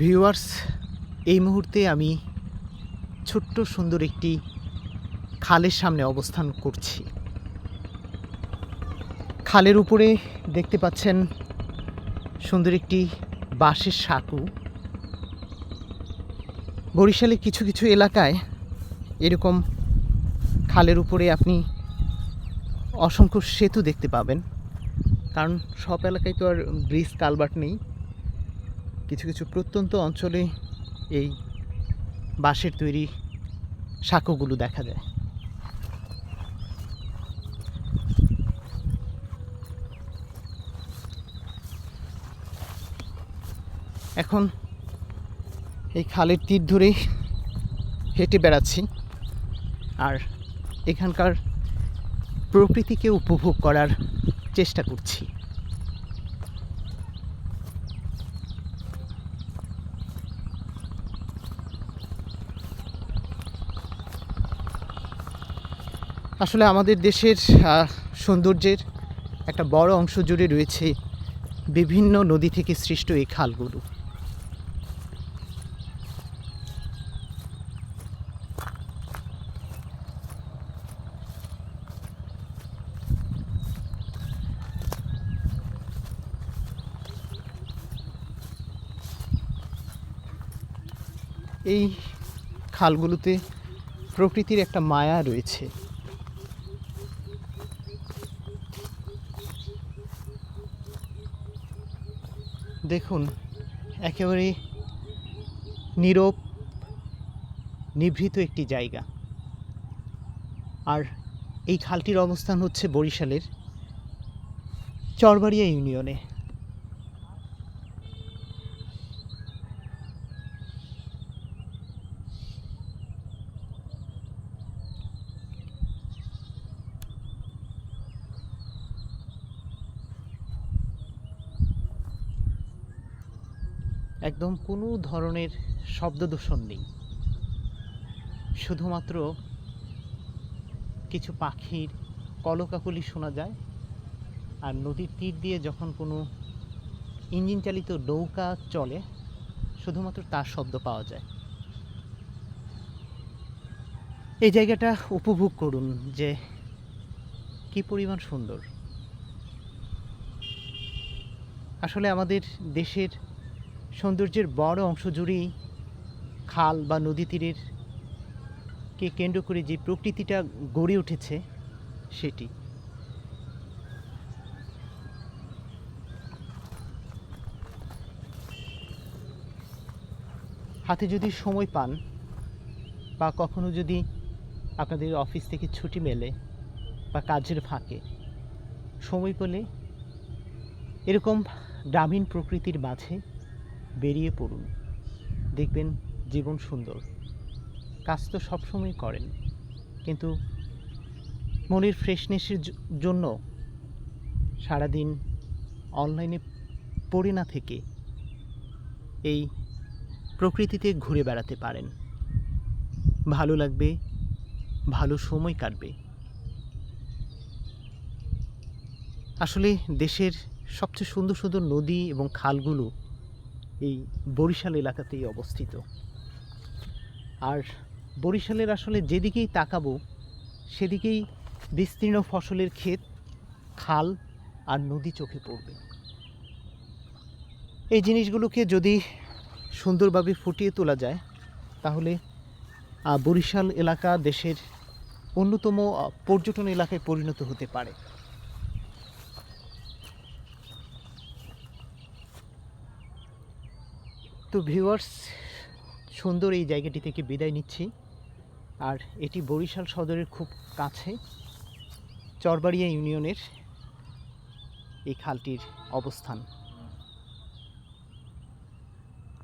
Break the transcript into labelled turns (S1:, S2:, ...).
S1: Viewers, এই মুহূর্তে আমি ছোট্ট সুন্দর একটি খালের সামনে অবস্থান করছি। খালের উপরে দেখতে পাচ্ছেন সুন্দর একটি বাঁশের সাঁকু। বরিশালের কিছু কিছু এলাকায় এরকম খালের উপরে আপনি অসংখ্য সেতু দেখতে পাবেন। কারণ সব এলাকায় তো আর ব্রিজ কালভার্ট নেই। কিছু কিছু প্রত্যন্ত অঞ্চলে এই বাঁশের তৈরি সাঁকোগুলো দেখা যায়। এখন এই খালের তীর ধরে হেঁটে বেড়াচ্ছি আর এখানকার প্রকৃতিকে উপভোগ করার চেষ্টা করছি। আসলে আমাদের দেশের সৌন্দর্যের একটা বড় অংশ জুড়ে রয়েছে বিভিন্ন নদী থেকে সৃষ্ট এই খালগুলো। এই খালগুলোতে প্রকৃতির একটা মায়া রয়েছে। দেখুন একেবারে নীরব নিভৃত একটি জায়গা। আর এই খালটির অবস্থান হচ্ছে বরিশালের চরবাড়িয়া ইউনিয়নে। একদম কোনো ধরনের শব্দ দূষণ নেই। শুধুমাত্র কিছু পাখির কলকাকলি শোনা যায় আর নদীর তীর দিয়ে যখন কোনো ইঞ্জিন চালিত নৌকা চলে, শুধুমাত্র তার শব্দ পাওয়া যায়। এই জায়গাটা উপভোগ করুন যে কি পরিমাণ সুন্দর। আসলে আমাদের দেশের সৌন্দর্যের বড় অংশ জুড়েই খাল বা নদী তীরের কে কেন্দ্র করে যে প্রকৃতিটা গড়ে উঠেছে, সেটি। হাতে যদি সময় পান বা কখনো যদি আপনাদের অফিস থেকে ছুটি মেলে বা কাজের ফাঁকে সময় পেলে এরকম গ্রামীণ প্রকৃতির মাঝে বেরিয়ে পড়ুন। দেখবেন জীবন সুন্দর। কাজ তো সবসময় করেন। কিন্তু মনের ফ্রেশনেসের জন্য সারাদিন অনলাইনে পড়ে না থেকে এই প্রকৃতিতে ঘুরে বেড়াতে পারেন। ভালো লাগবে, ভালো সময় কাটবে। আসলে দেশের সবচেয়ে সুন্দর সুন্দর নদী এবং খালগুলো এই বরিশাল এলাকাতেই অবস্থিত। আর বরিশালের আসলে যেদিকেই তাকাবো, সেদিকেই বিস্তীর্ণ ফসলের ক্ষেত, খাল আর নদী চোখে পড়বে। এই জিনিসগুলোকে যদি সুন্দরভাবে ফুটিয়ে তোলা যায়, তাহলে বরিশাল এলাকা দেশের অন্যতম পর্যটন এলাকায় পরিণত হতে পারে। তো ভিউয়ার্স সুন্দর এই জায়গাটি থেকে বিদায় নিচ্ছি। আর এটি বরিশাল সদরের খুব কাছে, চরবাড়িয়া ইউনিয়নের এই খালটির অবস্থান।